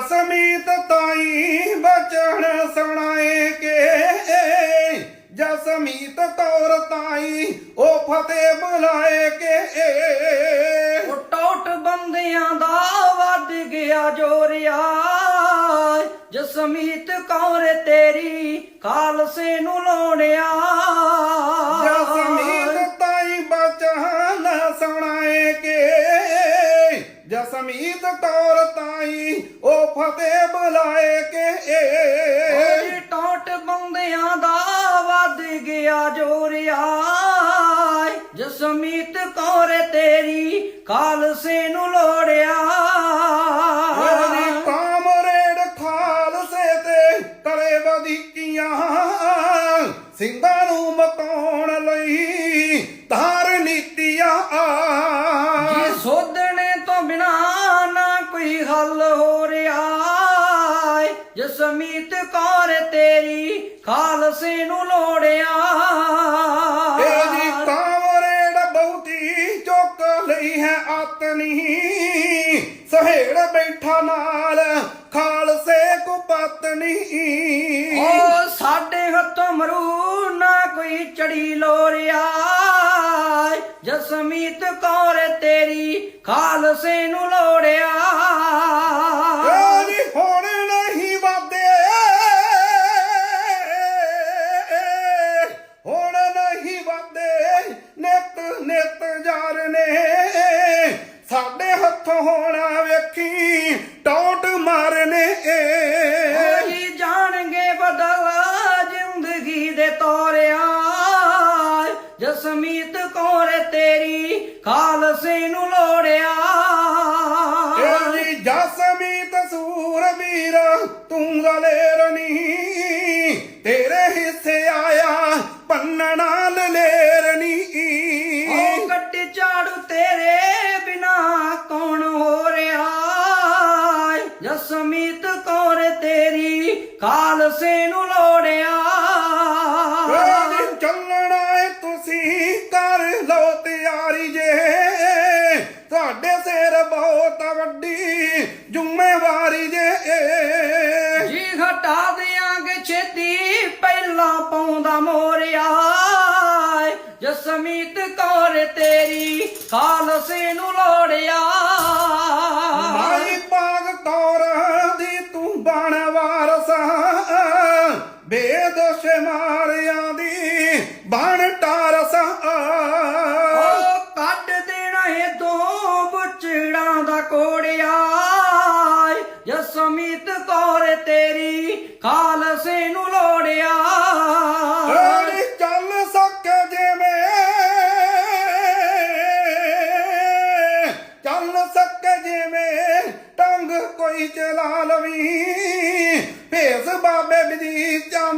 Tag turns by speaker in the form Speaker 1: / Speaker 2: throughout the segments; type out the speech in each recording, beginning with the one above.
Speaker 1: ਜਸਮੀਤ ਤਾਈ ਬਚਨ ਸੁਣਾਏ ਕੇ। ਜਸਮੀਤ ਕੌਰ ਤਾਈ ਉਹ ਫਤਿਹ ਬੁਲਾਏ ਕੇ।
Speaker 2: ਟੋਟ ਬੰਦਿਆਂ ਦਾ ਵੱਧ ਗਿਆ ਜੋਰਿਆ ਜਸਮੀਤ ਕੌਰ ਤੇਰੀ ਖਾਲਸੇ ਨੂੰ ਲੋੜਿਆ
Speaker 1: ਜਸਮੀਤ ਤਾਈ ਬਚਨ ਸੁਣਾਏ ਕੇ। ਜਸਮੀਤ ਉਹ ਫਤਿਹ ਬੁਲਾਏ ਕੇ
Speaker 2: ਓਏ ਟੋਟ ਬੰਦਿਆਂ ਦਾ ਵੱਧ ਗਿਆ ਜੋਰਿਆ ਜਸਮੀਤ ਕੌਰ ਤੇਰੀ ਖਾਲਸੇ ਨੂੰ ਲੋੜਿਆ।
Speaker 1: ਮੇਰੀ ਕਾਮਰੇਡ ਖਾਲਸੇ ਤੇ ਕਲੇ ਵਧੀਕੀਆਂ। ਸਿੰਘਾਂ
Speaker 2: ਜਸਮੀਤ ਕੌਰ ਤੇਰੀ ਖਾਲਸੇ ਨੂੰ ਲੋੜਿਆ।
Speaker 1: ਤੇਰੀ ਕਾਮਰੇਡ ਬਹੁਤੀ ਚੁੱਕ ਲਈ ਹੈ ਆਤਨੀ। ਸਹੇੜ ਬੈਠਾ ਨਾਲ ਖਾਲਸੇ ਕੋ ਪਤਨੀ।
Speaker 2: ਓ ਸਾਡੇ ਹੱਥੋਂ ਮਰੂ ਨਾ ਕੋਈ ਚੜੀ ਲੋਰਿਆ। ਜਸਮੀਤ ਕੌਰ ਤੇਰੀ ਖਾਲਸੇ ਨੂੰ ਲੋੜਿਆ।
Speaker 1: ਨਿਤ ਜਰ ਨੇ। ਸਾਡੇ ਹੱਥੋਂ ਹੋਣਾ ਵੇਖੀ ਟੌਟ ਮਾਰਨੇ
Speaker 2: ਕੋਈ ਜਾਣਗੇ ਬਦਲਾ ਜ਼ਿੰਦਗੀ ਦੇ ਤੋਰਿਆ। ਜਸਮੀਤ ਕੌਰ ਤੇਰੀ ਖਾਲਸੇ ਨੂੰ ਲੋੜਿਆ।
Speaker 1: ਜਸਮੀਤ ਸੂਰਬੀਰ ਤੂੰ ਦਲੇਰਨੀ
Speaker 2: ਖਾਲਸੇ ਨੂੰ ਲੋੜਿਆ।
Speaker 1: ਕਦੇ ਚੱਲਣਾ ਏ ਤੁਸੀਂ ਕਰ ਲਓ ਤਿਆਰੀ ਜੇ। ਤੁਹਾਡੇ ਸਿਰ ਬਹੁਤ ਵੱਡੀ ਜ਼ਿੰਮੇਵਾਰੀ ਜੇ।
Speaker 2: ਜੀ ਘਟਾ ਦਿਆਂਗੇ ਛੇਤੀ ਪਹਿਲਾਂ ਪਾਉਂਦਾ ਮੋਰਿਆ। ਜਸਮੀਤ ਕੌਰ ਤੇਰੀ ਖਾਲਸੇ ਨੂੰ ਲੋੜਿਆ। ਖਾਲਸੇ ਨੂੰ ਲੋੜਿਆ।
Speaker 1: ਓਏ ਚੱਲ ਸਕੇ ਜਿਵੇਂ। ਚੱਲ ਸਕੇ ਜਿਵੇਂ, ਟੰਗ ਕੋਈ ਚਲਾ ਲਵੀ ਭੇਸ ਬਾਬੇ ਬਦੀ ਜਾਂਦਾ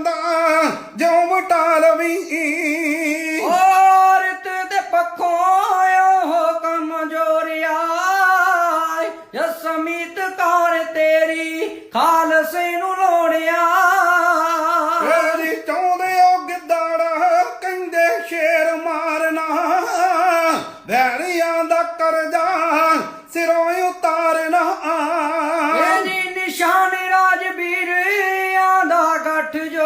Speaker 1: ਘਰਿਆਂ ਦਾ ਕਰਜ਼ਾ ਸਿਰੋਂ ਉਤਾਰਨਾ। ਇਹਦੀ ਨਿਸ਼ਾਨ ਰਾਜਵੀਰ ਆਂਦਾ ਗੱਠ ਜੋ